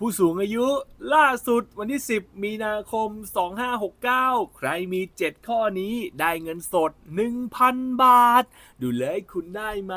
ผู้สูงอายุล่าสุดวันที่ 10 มีนาคม 2569 ใครมี 7 ข้อนี้ได้เงินสด 1,000 บาท ดูเลยคุณได้ไหม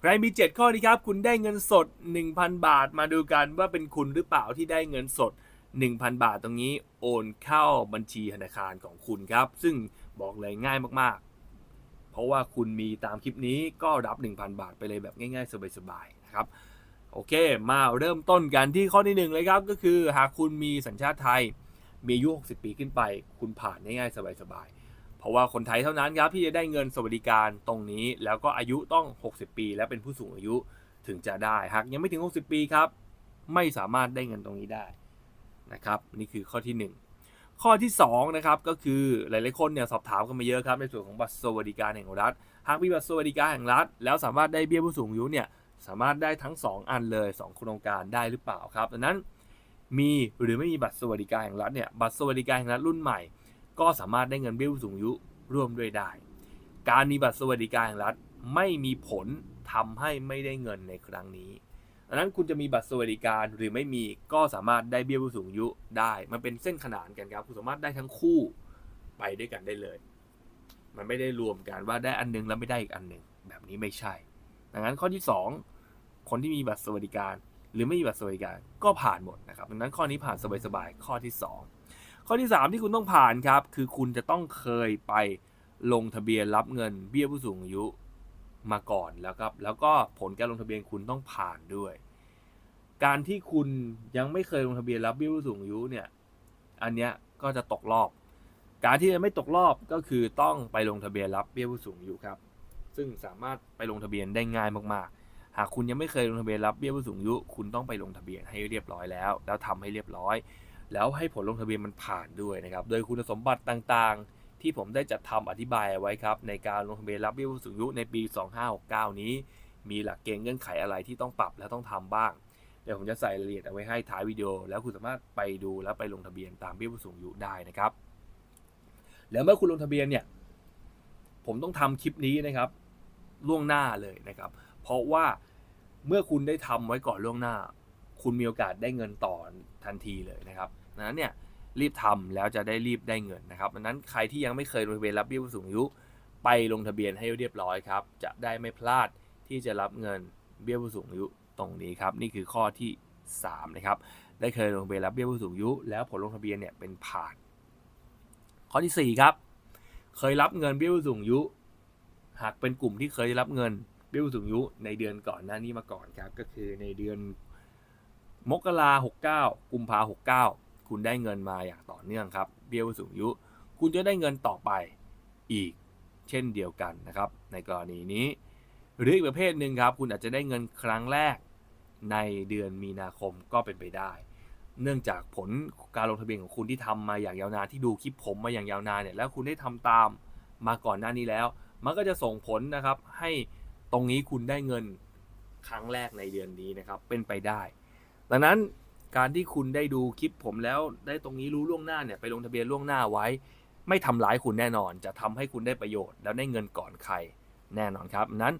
ใครมี 7 ข้อนี้ครับ คุณได้เงินสด 1,000 บาท มาดูกันว่าเป็นคุณหรือเปล่าที่ได้เงินสด 1,000 บาทตรงนี้โอนเข้าบัญชีธนาคารของคุณครับ ซึ่งบอกเลยง่ายมากๆ เพราะว่าคุณมีตามคลิปนี้ก็รับ 1,000 บาทไปเลยแบบง่ายๆ สบายๆ นะครับ โอเค มาเริ่มต้นกันที่ข้อที่หนึ่งเลยครับ ก็คือหากคุณมีสัญชาติไทย มีอายุ 60 ปีขึ้นไป คุณผ่านง่ายๆสบายๆ เพราะว่าคนไทยเท่านั้นครับที่จะได้เงินสวัสดิการตรงนี้ แล้วก็อายุต้อง 60 ปี และเป็นผู้สูงอายุถึงจะได้ หากยังไม่ถึง 60 ปีครับ ไม่สามารถได้เงินตรงนี้ได้นะครับ นี่คือข้อที่หนึ่งข้อที่สองนะครับก็คือหลายๆคนเนี่ยสอบถามกันมาเยอะครับในส่วนของบัตรสวัสดิการแห่งรัฐ หากมีบัตรสวัสดิการแห่งรัฐ แล้วสามารถได้เบี้ยผู้สูงอายุเนี่ย สามารถได้ทั้ง 2 อันเลย 2 โครงการได้หรือเปล่าครับดังนั้นมีหรือไม่มีบัตรสวัสดิการแห่งรัฐเนี่ยบัตรสวัสดิการแห่งรัฐรุ่นใหม่ ก็สามารถได้เงินเบี้ยผู้สูงอายุร่วมด้วยได้ การมีบัตรสวัสดิการแห่งรัฐไม่มีผลทำให้ไม่ได้เงินในครั้งนี้ดังนั้นคุณจะมีบัตรสวัสดิการหรือไม่มีก็สามารถได้เบี้ยผู้สูงอายุได้ มันเป็นเส้นขนานกันครับ คุณสามารถได้ทั้งคู่ไปด้วยกันได้เลย มันไม่ได้รวมกันว่าได้อันหนึงแล้วไม่ได้อีกอันหนึ่งแบบนี้ไม่ใช่ ดังนั้นข้อที่ 2 คนที่มีบัตรสวัสดิการ หรือไม่มีบัตรสวัสดิการก็ผ่านหมดนะครับดังนั้นข้อนี้ผ่านสบายๆข้อที่ 2 ข้อที่ 3 ที่คุณต้องผ่านครับ คือคุณจะต้องเคยไปลงทะเบียนรับเงินเบี้ยผู้สูงอายุมาก่อนแล้วครับแล้วก็ผลการลงทะเบียนคุณต้องผ่านด้วย การที่คุณยังไม่เคยลงทะเบียนรับเบี้ยผู้สูงอายุเนี่ยอันเนี้ยก็จะตกรอบ การที่จะไม่ตกรอบก็คือต้องไปลงทะเบียนรับเบี้ยผู้สูงอายุครับ ซึ่งสามารถไปลงทะเบียนได้ง่ายมากๆ หากคุณยังไม่เคยลงทะเบียนรับเบี้ยผู้สูงอายุ คุณต้องไปลงทะเบียนให้เรียบร้อยแล้ว แล้วทำให้เรียบร้อย แล้วให้ผลลงทะเบียนมันผ่านด้วยนะครับ โดยคุณสมบัติต่างๆ ที่ผมได้จัดทำอธิบายเอาไว้ครับ ในการลงทะเบียนรับเบี้ยผู้สูงอายุในปี 2569 นี้ มีหลักเกณฑ์เงื่อนไขอะไรที่ต้องปรับและต้องทำบ้างเดี๋ยวผมจะใส่รายละเอียดเอาไว้ให้ท้ายวิดีโอ แล้วคุณสามารถไปดูแล้วไปลงทะเบียนตามเบี้ยผู้สูงอายุได้นะครับ แล้วเมื่อคุณลงทะเบียนเนี่ย ผมต้องทำคลิปนี้นะครับ ล่วงหน้าเลยนะครับ เพราะว่าเมื่อคุณได้ทำไว้ก่อนล่วงหน้า คุณมีโอกาสได้เงินต่อทันทีเลยนะครับดังนั้นเนี่ยรีบทำแล้วจะได้รีบได้เงินนะครับดังนั้นใครที่ยังไม่เคยลงทะเบียนรับเบี้ยผู้สูงอายุไปลงทะเบียนให้เรียบร้อยครับ จะได้ไม่พลาดที่จะรับเงินเบี้ยผู้สูงอายุตรงนี้ครับนี่คือข้อที่3นะครับได้เคยลงทะเบียนรับเบี้ยผู้สูงอายุแล้วผลลงทะเบียนเนี่ยเป็นผ่าน ข้อที่4ครับเคยรับเงินเบี้ยผู้สูงอายุ หากเป็นกลุ่มที่เคยได้รับเงินเบี้ยผู้สูงอายุในเดือนก่อนหน้านี้มาก่อนครับ ก็คือในเดือนมกราหกเก้ากุมภาหกเก้าคุณได้เงินมาอย่างต่อเนื่องครับ เบี้ยผู้สูงอายุ คุณจะได้เงินต่อไปอีกเช่นเดียวกันนะครับ ในกรณีนี้ หรืออีกประเภทหนึ่งครับ คุณอาจจะได้เงินครั้งแรกในเดือนมีนาคมก็เป็นไปได้ เนื่องจากผลการลงทะเบียนของคุณที่ทำมาอย่างยาวนานที่ดูคลิปผมมาอย่างยาวนานเนี่ยแล้วคุณได้ทำตามมาก่อนหน้านี้แล้ว มันก็จะส่งผลนะครับ ให้ตรงนี้คุณได้เงินครั้งแรกในเดือนนี้นะครับ เป็นไปได้ ดังนั้นการที่คุณได้ดูคลิปผมแล้วได้ตรงนี้รู้ล่วงหน้าเนี่ยไปลงทะเบียนล่วงหน้าไว้ ไม่ทำร้ายคุณแน่นอน จะทำให้คุณได้ประโยชน์ แล้วได้เงินก่อนใครแน่นอนครับดังนั้น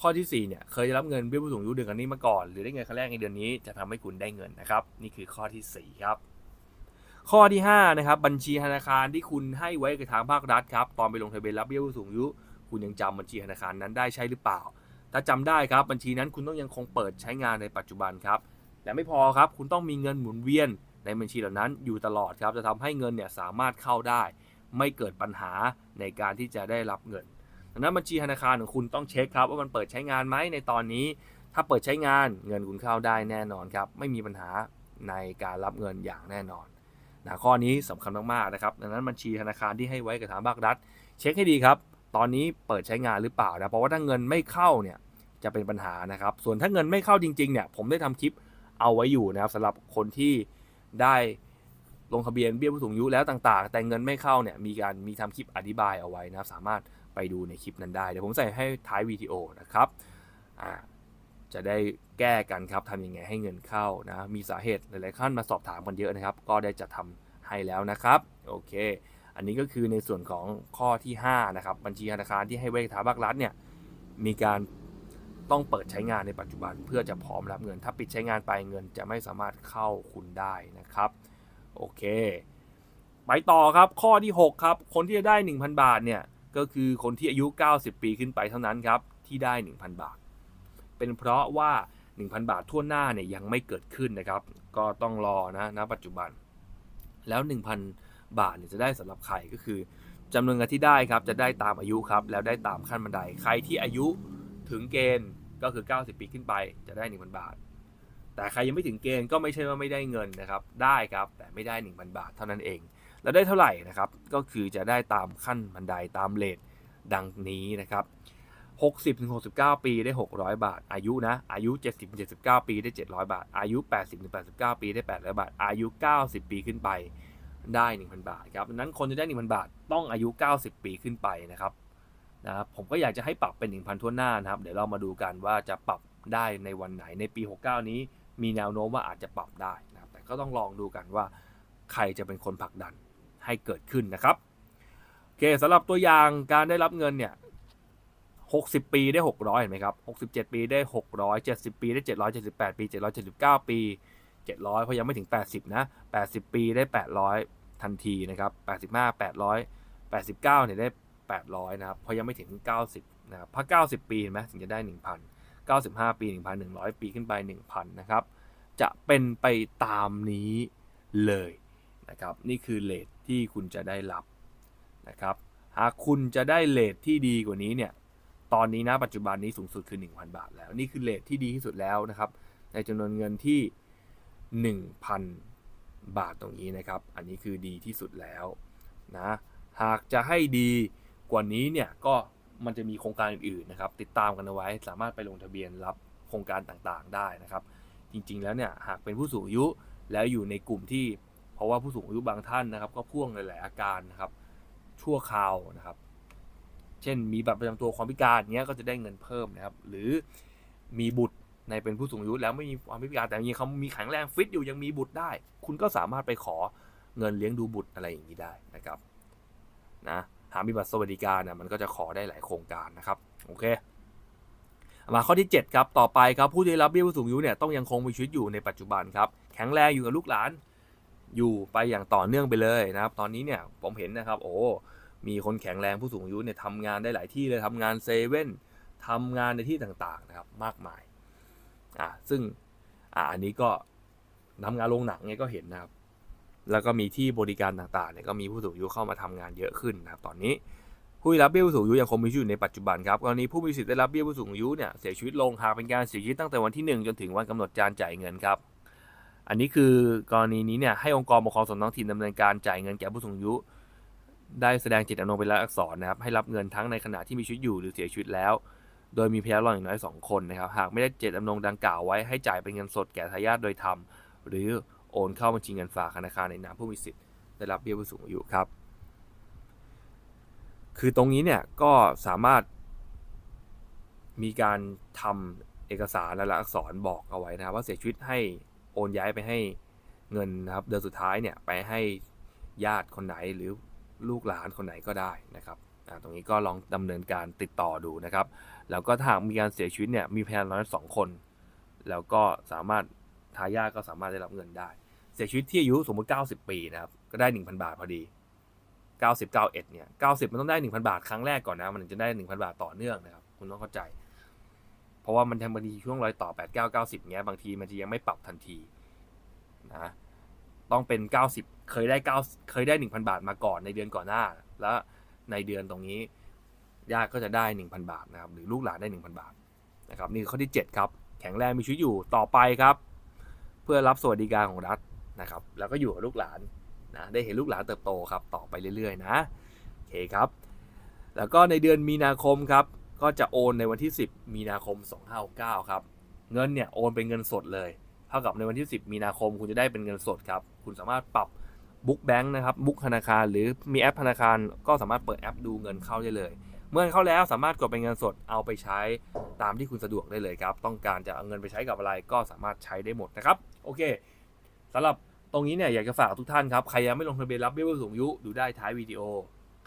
ข้อที่4เนี่ยเคยได้รับเงินเบี้ยผู้สูงอายุเดือนกันนี้มาก่อน หรือได้เงินครั้งแรกในเดือนนี้จะทำให้คุณได้เงินนะครับ นี่คือข้อที่4ครับ ข้อที่5นะครับบัญชีธนาคารที่คุณให้ไว้กับทางภาครัฐครับตอนไปลงทะเบียนรับเบี้ยผู้สูงอายุ คุณยังจำบัญชีธนาคารนั้นได้ใช่หรือเปล่า ถ้าจำได้ครับบัญชีนั้นคุณต้องยังคงเปิดใช้งานในปัจจุบันครับ และไม่พอครับคุณต้องมีเงินหมุนเวียนในบัญชีเหล่านั้นอยู่ตลอดครับจะทำให้เงินเนี่ยสามารถเข้าได้ ไม่เกิดปัญหาในการที่จะได้รับเงินดังนั้นบัญชีธนาคารของคุณต้องเช็คครับว่ามันเปิดใช้งานไหมในตอนนี้ ถ้าเปิดใช้งานเงินคุณเข้าได้แน่นอนครับไม่มีปัญหาในการรับเงินอย่างแน่นอนนะข้อนี้สำคัญมากๆนะครับดังนั้นบัญชีธนาคารที่ให้ไว้กับทางภาครัฐ เช็คให้ดีครับ ตอนนี้เปิดใช้งานหรือเปล่านะเพราะว่าถ้าเงินไม่เข้าเนี่ยจะเป็นปัญหานะครับ ส่วนถ้าเงินไม่เข้าจริงๆเนี่ยผมได้ทำคลิปเอาไว้อยู่นะครับสำหรับคนที่ได้ลงทะเบียนเบี้ยผู้สูงอายุแล้วต่างๆ แต่เงินไม่เข้าเนี่ยมีการมีทำคลิปอธิบายเอาไว้นะครับ สามารถไปดูในคลิปนั้นได้ เดี๋ยวผมใส่ให้ท้ายวิดีโอนะครับจะได้แก้กันครับทำยังไงให้เงินเข้านะมีสาเหตุหลายๆขั้นมาสอบถามกันเยอะนะครับ ก็ได้จัดทำให้แล้วนะครับ โอเค อันนี้ก็คือในส่วนของข้อที่5นะครับบัญชีธนาคารที่ให้ไว้กับทางภาครัฐเนี่ยมีการต้องเปิดใช้งานในปัจจุบันเพื่อจะพร้อมรับเงิน ถ้าปิดใช้งานไปเงินจะไม่สามารถเข้าคุณได้นะครับโอเคไปต่อครับข้อที่ 6 ครับ คนที่จะได้ 1,000 บาทเนี่ยก็คือคนที่อายุ 90 ปีขึ้นไปเท่านั้นครับที่ได้ 1,000 บาท เป็นเพราะว่า 1,000 บาททั่วหน้าเนี่ยยังไม่เกิดขึ้นนะครับ ก็ต้องรอนะณปัจจุบันแล้ว 1,000 บาทเนี่ยจะได้สำหรับใครก็คือจำนวนเงินที่ได้ครับจะได้ตามอายุครับแล้วได้ตามขั้นบันไดใครที่อายุถึงเกณฑ์ก็คือ 90 ปีขึ้นไปจะได้ 1,000 บาท แต่ใครยังไม่ถึงเกณฑ์ก็ไม่ใช่ว่าไม่ได้เงินนะครับได้ครับแต่ไม่ได้ 1,000 บาทเท่านั้นเอง แล้วได้เท่าไหร่นะครับก็คือจะได้ตามขั้นบันไดตามเลทดังนี้นะครับ60ถึง69 ปีได้ 600 บาท อายุนะ อายุ 70-79 ปีได้ 700 บาท อายุ 80ถึง89 ปีได้ 800 บาท อายุ 90 ปีขึ้นไป ได้ 1,000 บาทครับนั้นคนจะได้ 1,000 บาทต้องอายุ 90 ปีขึ้นไปนะครับนะครับผมก็อยากจะให้ปรับเป็น 1,000ทั่วหน้านะครับ เดี๋ยวเรามาดูกันว่าจะปรับได้ในวันไหนในปี 69 นี้ มีแนวโน้มว่าอาจจะปรับได้นะครับแต่ก็ต้องลองดูกันว่าใครจะเป็นคนผลักดันให้เกิดขึ้นนะครับโอเคสำหรับตัวอย่างการได้รับเงินเนี่ย60 ปีได้ 600 เห็นไหมครับ 67 ปีได้ 600 70 ปีได้ 778 ปี 779 ปี 700 เพราะยังไม่ถึง 80 นะ 80 ปีได้ 800 ทันทีนะครับ 85 800 89 เนี่ยได้ 800 นะครับ เพราะยังไม่ถึง 90 นะครับถ้า90 ปีเห็นไหมถึงจะได้ 1,000 95 ปี 1,100 ปีขึ้นไป 1,000 นะครับ จะเป็นไปตามนี้เลยนะครับ นี่คือเลทที่คุณจะได้รับนะครับ หากคุณจะได้เลทที่ดีกว่านี้เนี่ย ตอนนี้นะปัจจุบันนี้สูงสุดคือ 1,000 บาทแล้ว นี่คือเลทที่ดีที่สุดแล้วนะครับ ในจำนวนเงินที่ 1,000 บาทตรงนี้นะครับ อันนี้คือดีที่สุดแล้วนะหากจะให้ดีกว่านี้เนี่ยก็มันจะมีโครงการอื่นๆนะครับ ติดตามกันเอาไว้สามารถไปลงทะเบียนรับโครงการต่างๆได้นะครับ จริงๆแล้วเนี่ยหากเป็นผู้สูงอายุแล้วอยู่ในกลุ่มที่ เพราะว่าผู้สูงอายุบางท่านนะครับ ก็พ่วงหลายๆอาการนะครับ ชั่วคราวนะครับ เช่นมีบัตรประจำตัวความพิการเนี้ยก็จะได้เงินเพิ่มนะครับ หรือมีบุตร ในเป็นผู้สูงอายุแล้วไม่มีความพิการแต่ยังเขามีแข็งแรงฟิตอยู่ยังมีบุตรได้ คุณก็สามารถไปขอเงินเลี้ยงดูบุตรอะไรอย่างนี้ได้นะครับนะหากมีบัตรสวัสดิการนะมันก็จะขอได้หลายโครงการนะครับโอเคมาข้อที่ 7 ครับ ต่อไปครับผู้ที่ได้รับเบี้ยผู้สูงอายุเนี่ยต้องยังคงมีชีวิตอยู่ในปัจจุบันครับ แข็งแรงอยู่กับลูกหลาน อยู่ไปอย่างต่อเนื่องไปเลยนะครับ ตอนนี้เนี่ยผมเห็นนะครับ โอ้ มีคนแข็งแรงผู้สูงอายุเนี่ยทำงานได้หลายที่เลยทำงานเซเว่นทำงานในที่ต่างๆนะครับ มากมาย อ่าซึ่งอ่าอันนี้ก็ทำงานโรงหนังเนี่ยก็เห็นนะครับ แล้วก็มีที่บริการต่างๆเนี่ยก็มีผู้สูงอายุเข้ามาทำงานเยอะขึ้นนะครับตอนนี้ผู้ได้รับเบี้ยผู้สูงอายุยังคงมีชีวิตอยู่ในปัจจุบันครับกรณีผู้มีสิทธิ์ได้รับเบี้ยผู้สูงอายุเนี่ยเสียชีวิตลงหากเป็นการเสียชีวิตตั้งแต่วันที่ 1 จนถึงวันกำหนดการจ่ายเงินครับ อันนี้คือกรณีนี้เนี่ยให้องค์กรปกครองส่วนท้องถิ่นดำเนินการจ่ายเงินแก่ผู้สูงอายุ ได้แสดงเจตจำนงเป็นลายลักษณ์อักษรนะครับให้รับเงินทั้งในขณะที่มีชีวิตอยู่หรือเสียชีวิตแล้ว โดยมีพยานรออย่างน้อย2คนนะครับ หากไม่ได้เจตจำนงดังกล่าวไว้ให้จ่ายเป็นเงินสดแก่ทายาทโดยธรรมหรือโอนเข้าบัญชีเงินฝากธนาคารในนามผู้มีสิทธิ์ได้รับเบี้ยผู้สูงอายุครับ คือตรงนี้เนี่ยก็สามารถมีการทำเอกสารและลักษณ์อักษรบอกเอาไว้นะครับว่าเสียชีวิตให้โอนย้ายไปให้เงินนะครับเดือนสุดท้ายเนี่ยไปให้ญาติคนไหนหรือลูกหลานคนไหนก็ได้นะครับ ตรงนี้ก็ลองดำเนินการติดต่อดูนะครับ แล้วก็ถ้ามีการเสียชีวิตเนี่ยมีพยานน้อยสองคน แล้วก็สามารถทายาทก็สามารถได้รับเงินได้ เสียชีวิตที่อายุสมมติ 90 ปีนะครับก็ได้ 1,000 บาทพอดี 90 91เนี่ย90 มันต้องได้ 1,000 บาทครั้งแรกก่อนนะมันถึงจะได้ 1,000 บาทต่อเนื่องนะครับคุณต้องเข้าใจ เพราะว่ามันทำบางทีช่วงรอยต่อ 8 9 90เงี้ยบางทีมันจะยังไม่ปรับทันทีนะต้องเป็น 90 เคยได้9เคยได้ 1,000 บาทมาก่อนในเดือนก่อนหน้าแล้ว ในเดือนตรงนี้ญาติก็จะได้ 1,000 บาทนะครับหรือลูกหลานได้ 1,000 บาทนะครับนี่ข้อที่ 7 ครับ แข็งแรงมีชีวิตอยู่ต่อไปครับ เพื่อรับสวัสดิการของรัฐนะครับแล้วก็อยู่กับลูกหลานนะได้เห็นลูกหลานเติบโตครับต่อไปเรื่อยๆนะโอเคครับ แล้วก็ในเดือนมีนาคมครับก็จะโอนในวันที่ 10 มีนาคม 2569ครับเงินเนี่ยโอนเป็นเงินสดเลย เท่ากับในวันที่ 10 มีนาคมคุณจะได้เป็นเงินสดครับคุณสามารถปรับ บุ๊กแบงค์นะครับบุ๊กธนาคาร หรือมีแอปธนาคาร ก็สามารถเปิดแอปดูเงินเข้าได้เลย เมื่อเงินเข้าแล้วสามารถกดเป็นเงินสดเอาไปใช้ตามที่คุณสะดวกได้เลยครับ ต้องการจะเอาเงินไปใช้กับอะไรก็สามารถใช้ได้หมดนะครับ โอเคสำหรับตรงนี้เนี่ยอยากจะฝากทุกท่านครับใครยังไม่ลงทะเบียนรับเบี้ยผู้สูงอายุดูได้ท้ายวิดีโอ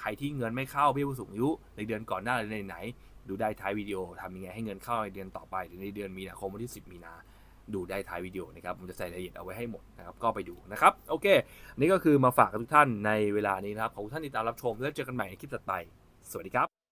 ใครที่เงินไม่เข้าเบี้ยผู้สูงอายุในเดือนก่อนหน้าหรือในไหน ดูได้ท้ายวิดีโอทำยังไงให้เงินเข้าในเดือนต่อไปหรือในเดือนมีนาคมวันที่ 10 มีนา ดูได้ท้ายวิดีโอนะครับผมจะใส่รายละเอียดเอาไว้ให้หมดนะครับก็ไปดูนะครับโอเคนี่ก็คือมาฝากกับทุกท่านในเวลานี้นะครับขอบคุณท่านที่ตามรับชมแล้วเจอกันใหม่ในคลิปต่อไป สวัสดีครับ